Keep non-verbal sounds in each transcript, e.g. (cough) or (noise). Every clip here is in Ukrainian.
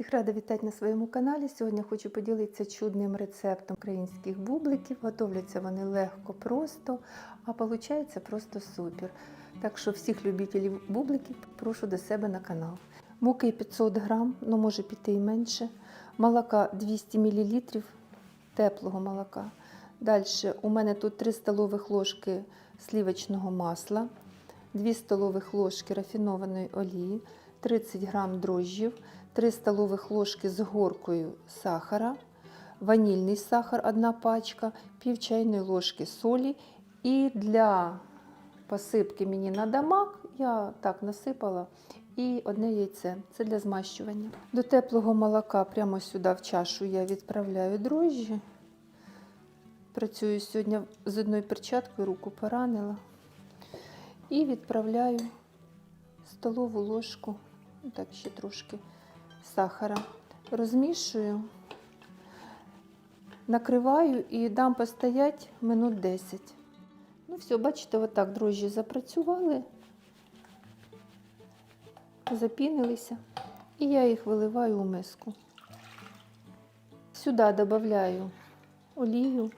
Всіх рада вітати на своєму каналі. Сьогодні хочу поділитися чудним рецептом українських бубликів. Готовляться вони легко, просто, а виходить просто супер. Так що всіх любителів бубликів прошу до себе на канал. Муки 500 грам, ну може піти і менше. Молока 200 мл, теплого молока. Далі у мене тут 3 столових ложки сливочного масла, 2 столових ложки рафінованої олії, 30 грам дрожжів, 3 столових ложки з горкою сахара, ванільний сахар 1 пачка, пів чайної ложки солі. І для посипки мені на дамаг я так насипала і одне яйце. Це для змащування. До теплого молока прямо сюди в чашу я відправляю дрожжі. Працюю сьогодні з одною перчаткою, руку поранила. І відправляю столову ложку, так ще трошки сахара. Розмішую, накриваю і дам постоять минут 10. Ну все, бачите, отак дрожжі запрацювали, запінилися, і я їх виливаю у миску. Сюди додаю олію.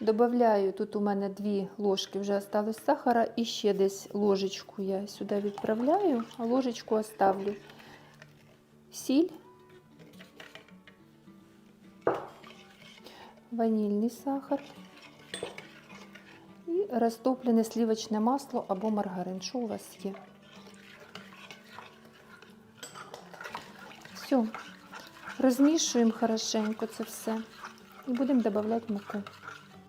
Добавляю, тут у мене дві ложки вже осталось сахара, і ще десь ложечку я сюди відправляю, а ложечку оставлю. Сіль, ванільний сахар і розтоплене сливочне масло або маргарин, що у вас є. Все, розмішуємо хорошенько це все і будемо додавати муку.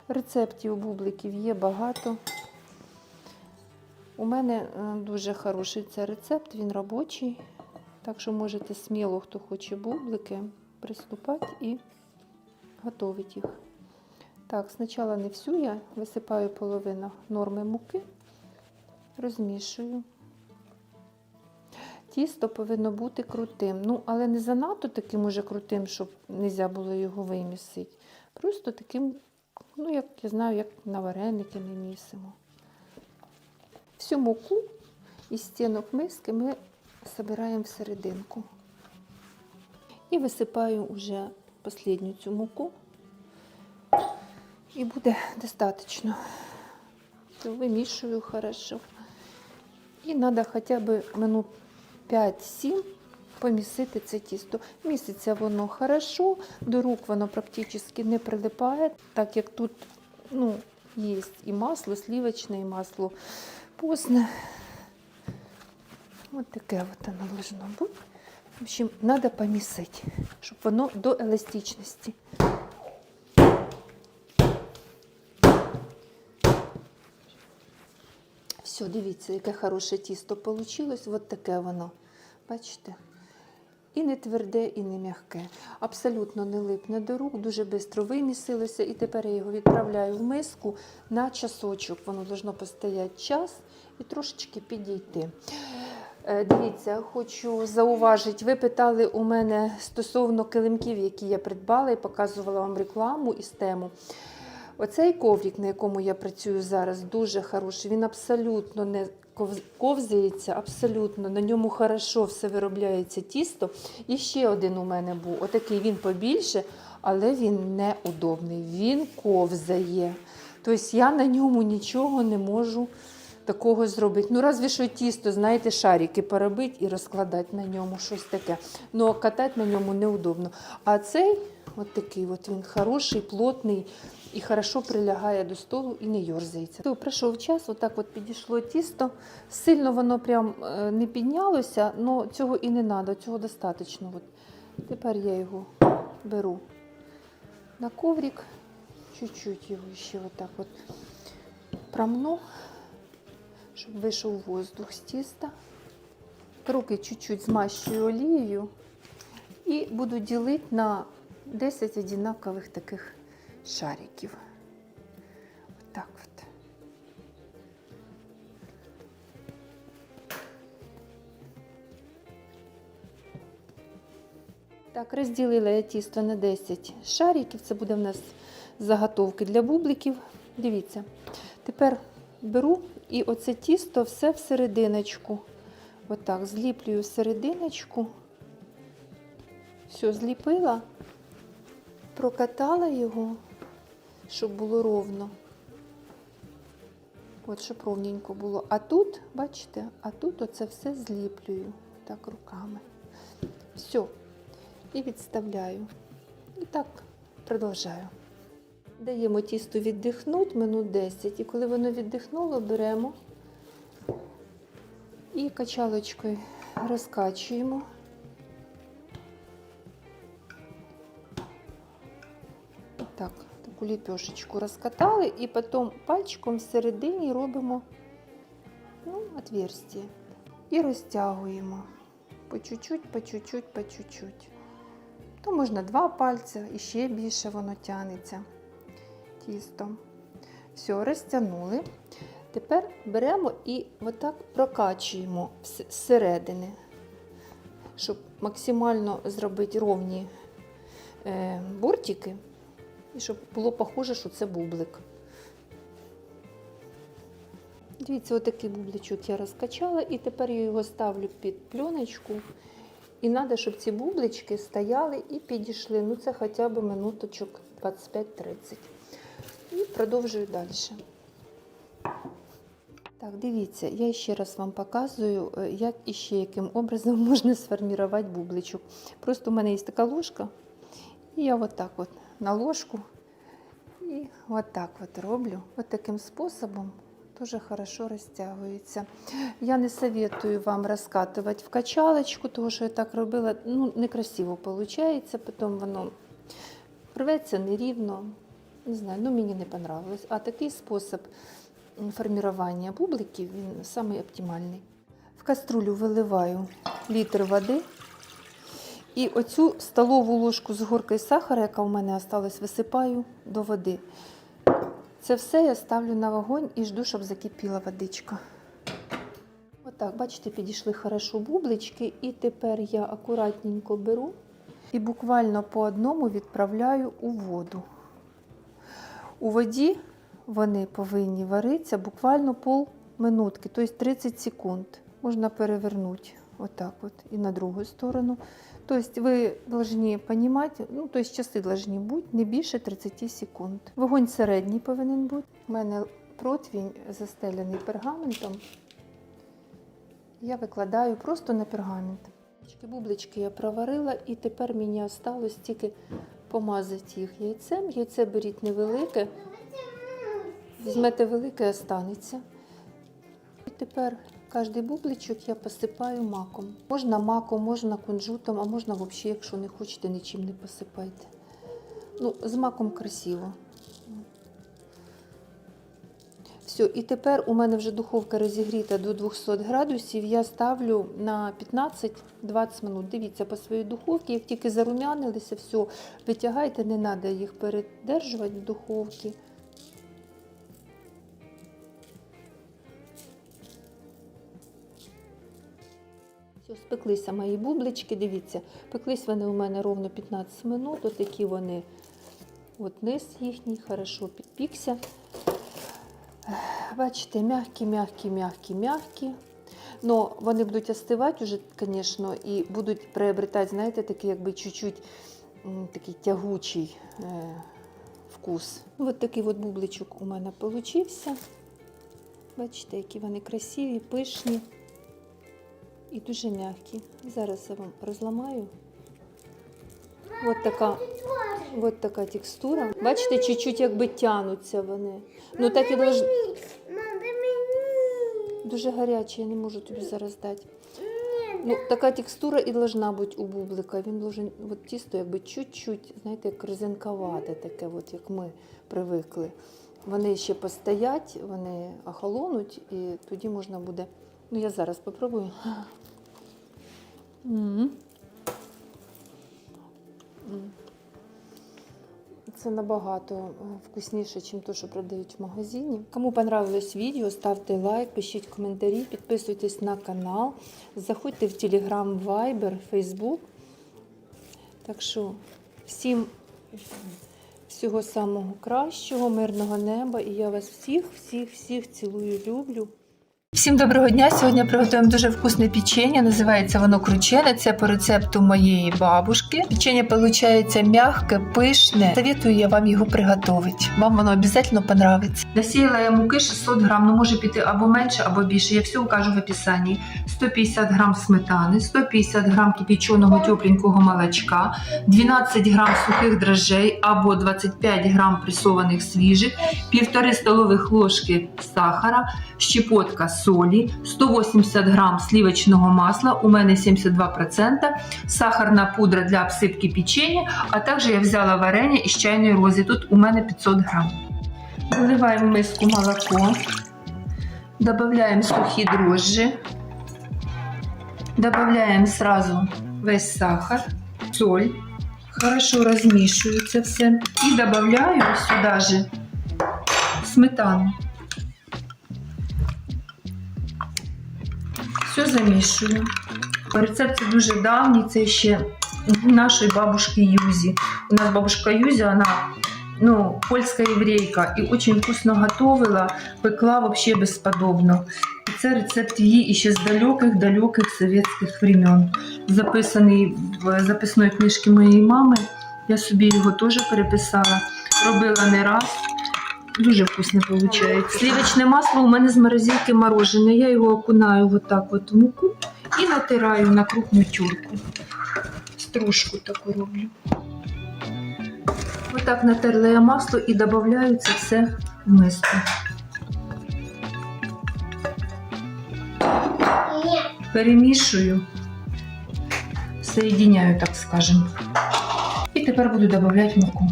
Рецептів бубликів є багато. У мене е, дуже хороший цей рецепт, він робочий. Так що можете сміло, хто хоче бублики, приступати і готувати їх. Так, спочатку не всю я висипаю половину норми муки, розмішую. Тісто повинно бути крутим. Ну, але не занадто таким уже крутим, щоб не можна було його вимісити. Просто таким Ну, як я знаю, як на вареники ми місимо. Всю муку із стінок миски ми збираємо в серединку. І висипаю вже останню цю муку. І буде достатньо. Вимішую хорошо. І треба хоча б минут 5-7 помісити це тісто. Міситься воно хорошо, до рук воно практично не прилипає, так як тут ну, є і масло сливочне, і масло постне. Ось таке от воно должно бути. В общем, треба помісити, щоб воно до еластичності. Все, дивіться, яке хороше тісто вийшло. Ось таке воно. Бачите? І не тверде, і не м'яке. Абсолютно не липне до рук, дуже швидко вимісилося. І тепер я його відправляю в миску на часочок. Воно должно постояти час і трошечки підійти. Е, Дивіться, хочу зауважити, ви питали у мене стосовно килимків, які я придбала і показувала вам рекламу із тему. Оцей коврик, на якому я працюю зараз, дуже хороший. Він абсолютно не ковзається, абсолютно. На ньому хорошо все виробляється тісто. І ще один у мене був. Отакий він побільше, але він неудобний. Він ковзає. Тобто я на ньому нічого не можу такого зробити. Ну, разве що тісто, знаєте, шарики поробити і розкладати на ньому щось таке. Ну, катати на ньому неудобно. А цей, от такий, от він хороший, плотний і хорошо прилягає до столу і не йорзається. То пройшов час, отак от підійшло тісто. Сильно воно прям е, не піднялося, але цього і не треба, цього достатньо. От. Тепер я його беру на коврик, чуть-чуть його ще отак от промну, щоб вийшов воздух з тіста. Руки чуть-чуть змащую олією і буду ділити на 10 одинакових таких шариків. Отак от. Так, розділила я тісто на 10 шариків. Це буде в нас заготовки для бубликів. Дивіться. Тепер беру і оце тісто все всерединочку Отак, зліплюю серединочку. Все, зліпила, прокатала його, щоб було ровно. От, щоб ровненько було. А тут, бачите, а тут оце все зліплюю так руками. Все. І відставляю. І так продовжаю. Даємо тісту віддихнути минут 10. І коли воно віддихнуло, беремо і качалочкою розкачуємо. Таку ліпешечку розкатали і потім пальчиком всередині робимо ну, отверстие. І розтягуємо по чуть-чуть, по чуть-чуть, по чуть-чуть. То можна два пальця і ще більше воно тягнеться тісто. Все, розтягнули. Тепер беремо і отак прокачуємо зсередини, щоб максимально зробити ровні е, бортики, і щоб було похоже, що це бублик. Дивіться, отакий бубличок я розкачала, і тепер я його ставлю під пленочку. І треба, щоб ці бублички стояли і підійшли. Ну, це хоча б минуточок 25-30. І продовжую далі. Так, дивіться, я ще раз вам показую, е, як і ще яким образом (laughs) можна сформувати бубличок. Просто у мене є така ложка, і я отак от на ложку і отак от роблю. От таким способом дуже хорошо розтягується. Я не советую вам розкатувати в качалочку, тому що я так робила, ну, некрасиво виходить, потім воно рветься нерівно. Не знаю, ну мені не понравилось. А такий спосіб формування бубликів, він самий оптимальний. В каструлю виливаю літр води. І оцю столову ложку з горкою сахара, яка у мене осталась, висипаю до води. Це все я ставлю на вогонь і жду, щоб закипіла водичка. Отак, бачите, підійшли хорошо бублички, і тепер я акуратненько беру і буквально по одному відправляю у воду. У воді вони повинні варитися буквально пол минутки, тобто 30 секунд. Можна перевернути отак от і на другу сторону. Тобто ви повинні розуміти, ну, тобто часи повинні бути не більше 30 секунд. Вогонь середній повинен бути. У мене противень застелений пергаментом. Я викладаю просто на пергамент. Бублички я проварила і тепер мені осталось тільки помазати їх яйцем. Яйце беріть невелике, візьмете велике, останеться. І тепер кожний бубличок я посипаю маком. Можна маком, можна кунжутом, а можна взагалі, якщо не хочете, нічим не посипайте. Ну, з маком красиво. Все, і тепер у мене вже духовка розігріта до 200 градусів. Я ставлю на 15-20 минут. Дивіться по своїй духовці, як тільки зарум'янилися, все, витягайте, не треба їх передержувати в духовці. Все, спеклися мої бублички, дивіться, пеклись вони у мене ровно 15 минут, отакі вони, от низ їхній, хорошо підпікся. Бачите, м'які, м'які, м'які, м'які. Но вони будуть остивати вже, звісно, і будуть приобретати, знаєте, такий якби чуть-чуть такий тягучий е, вкус. Ось такий от бубличок у мене получився. Бачите, які вони красиві, пишні і дуже м'які. Зараз я вам розламаю. Ось така, от така текстура. Бачите, чуть-чуть якби тянуться вони. Ну так і долж... Дуже гарячі, я не можу тобі зараз дати. Ну, така текстура і должна бути у бублика. Він должен, от тісто якби чуть-чуть, знаєте, як резинковате таке, от як ми привикли. Вони ще постоять, вони охолонуть, і тоді можна буде. Ну, я зараз попробую. Це набагато е, вкусніше, ніж те, що продають в магазині. Кому понравилось відео, ставте лайк, пишіть коментарі, підписуйтесь на канал, заходьте в Telegram, Viber, Facebook. Так що всім всього самого кращого, мирного неба. І я вас всіх, всіх, всіх цілую, люблю. Всім доброго дня! Сьогодні приготуємо дуже вкусне печення. Називається воно кручене. Це по рецепту моєї бабушки. Печення виходить м'яке, пишне. Советую я вам його приготувати. Вам воно обов'язково понравиться. Насіяла я муки 600 грам, ну може піти або менше, або більше. Я все укажу в описанні. 150 грам сметани, 150 грам кипяченого тепленького молочка, 12 грам сухих дрожжей або 25 грам пресованих свіжих, півтори столових ложки сахара, щепотка солі, 180 грам сливочного масла, у мене 72%, сахарна пудра для обсипки печення, а також я взяла варення із чайної розі. Тут у мене 500 грам. Заливаємо в миску молоко, додаємо сухі дрожжі, додаємо сразу весь сахар, соль, хорошо розмішую це все і додаю сюди же сметану. Все замішую. Рецепт це дуже давній, це ще нашої бабушки Юзі. У нас бабушка Юзя, вона ну, польська єврейка і дуже вкусно готувала, пекла вообще безподобно. І це рецепт її ще з далеких-далеких совєтських времен. Записаний в записної книжці моєї мами. Я собі його теж переписала. Робила не раз. Дуже вкусно виходить. Сливочне масло у мене з морозилки морожене. Я його окунаю вот так от в муку і натираю на крупну тюрку. Стружку таку роблю. Отак натерла я масло і додаю це все в миску. Перемішую, соєдиняю, так скажем. І тепер буду додавати муку.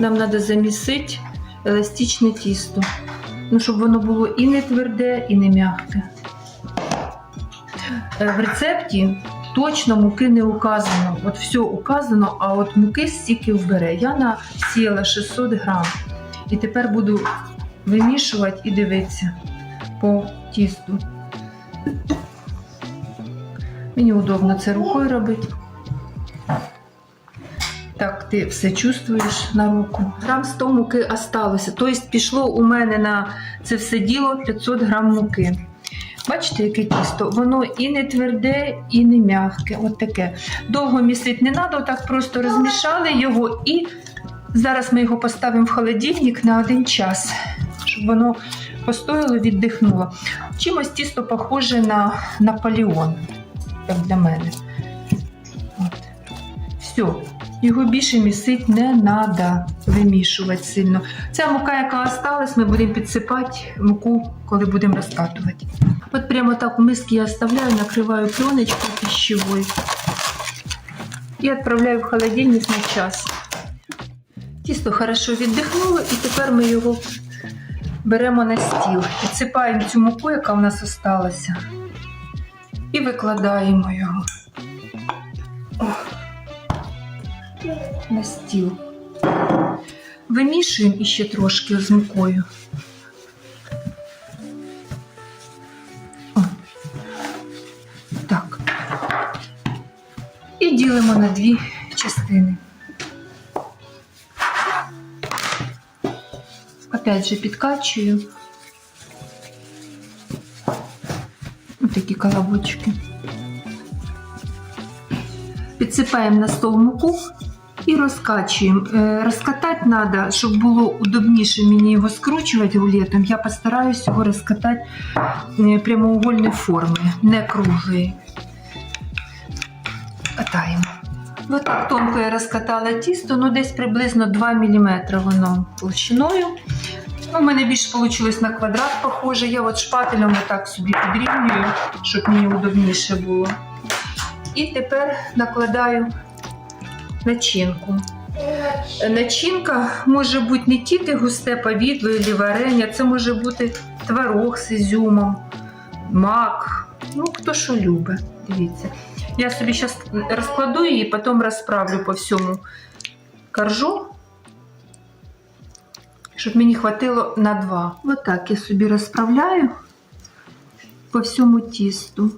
Нам треба замісити еластичне тісто. Ну, щоб воно було і не тверде, і не м'яке. Е, В рецепті точно муки не указано. От все указано, а от муки стільки вбере. Я насіяла 600 грам. І тепер буду вимішувати і дивитися по тісту. Мені удобно це рукою робити. Так, ти все чувствуєш на руку. Грам 100 муки осталося. Тобто пішло у мене на це все діло 500 грам муки. Бачите, яке тісто? Воно і не тверде, і не м'яке. От таке. Довго місити не треба, так просто розмішали його і зараз ми його поставимо в холодильник на один час, щоб воно постояло, віддихнуло. Чимось тісто похоже на Наполеон, як для мене. От. Все. Його більше місити не треба вимішувати сильно. Ця мука, яка осталась, ми будемо підсипати муку, коли будемо розкатувати. От прямо так у миски я оставляю, накриваю пленочкою пищевою і відправляю в холодильник на час. Тісто хорошо віддихнуло, і тепер ми його беремо на стіл. Підсипаємо цю муку, яка в нас осталася, і викладаємо його. О на стіл. Вимішуємо іще трошки з мукою. О. Так. І ділимо на дві частини. Опять же підкачую. Ось такі колобочки. Підсипаємо на стол муку і розкачуємо. Е, Розкатати треба, щоб було удобніше мені його скручувати рулетом. Я постараюсь його розкатати е, прямоугольної форми, не круглої. Катаємо. Ось так тонко я розкатала тісто, ну десь приблизно 2 мм воно толщиною. Ну, У мене більше вийшло на квадрат похоже. Я от шпателем отак собі підрівнюю, щоб мені удобніше було. І тепер накладаю начинку. Начинка може бути не тільки густе повідло і варення, це може бути творог з ізюмом, мак. Ну, хто що любить. Дивіться. Я собі зараз розкладу її, потім розправлю по всьому коржу, щоб мені хватило на два. Ось так я собі розправляю по всьому тісту.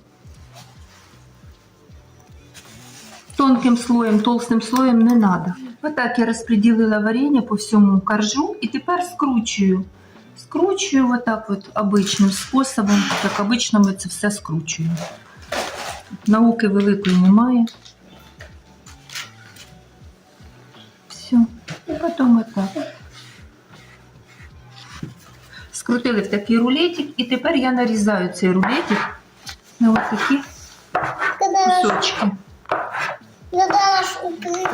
Тонким слоєм, толстим слоєм не треба. Отак я розподілила варення по всьому коржу і тепер скручую. Скручую отак от обичним способом, як обично ми це все скручуємо. Науки великої немає. Все. І потім отак. Скрутили в такий рулетик, і тепер я нарізаю цей рулетик на ось такі кусочки.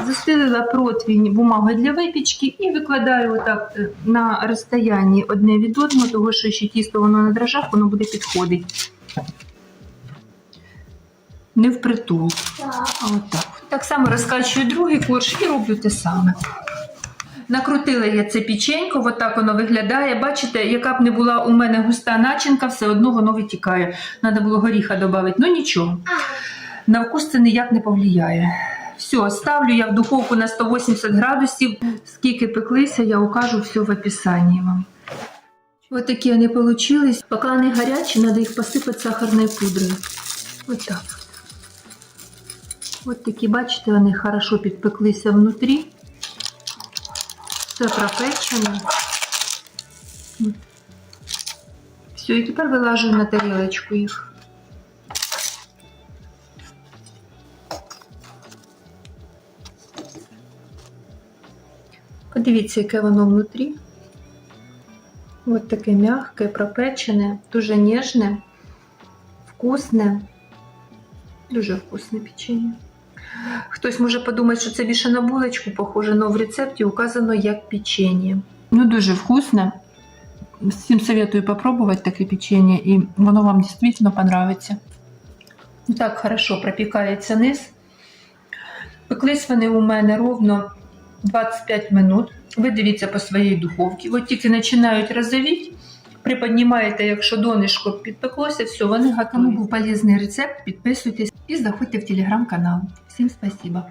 Застелила противень бумагою для випічки і викладаю отак е, на розстоянні одне від одного, тому що ще тісто воно на дрожжах, воно буде підходити. Не впритул, а отак. Так само розкачую другий корж і роблю те саме. Накрутила я це печенько, отак воно виглядає. Бачите, яка б не була у мене густа начинка, все одно воно витікає. Треба було горіха додати, ну нічого. На вкус це ніяк не повлияє. Все, ставлю я в духовку на 180 градусів. Скільки пеклися, я укажу все в описанні вам. Ось такі вони получились. Поки вони гарячі, треба їх посипати сахарною пудрою. Ось так. Ось такі, бачите, вони хорошо підпеклися внутрі. Все пропечено. Все, і тепер вилажу на тарілочку їх. Подивіться, яке воно внутрі. Ось таке м'яке, пропечене, дуже ніжне, вкусне, дуже вкусне печення. Хтось може подумати, що це більше на булочку похоже, але в рецепті указано як печення. Ну, дуже вкусне. Всім советую попробувати таке печення, і воно вам дійсно понравиться. Ну, Так, хорошо пропікається низ. Пеклись вони у мене ровно 25 минут. Ви дивіться по своїй духовці. От тільки починають розовіти, приподнімаєте, якщо донышко підпеклося, все, вони готові. Кому був полезний рецепт, підписуйтесь і заходьте в телеграм-канал. Всім спасибо.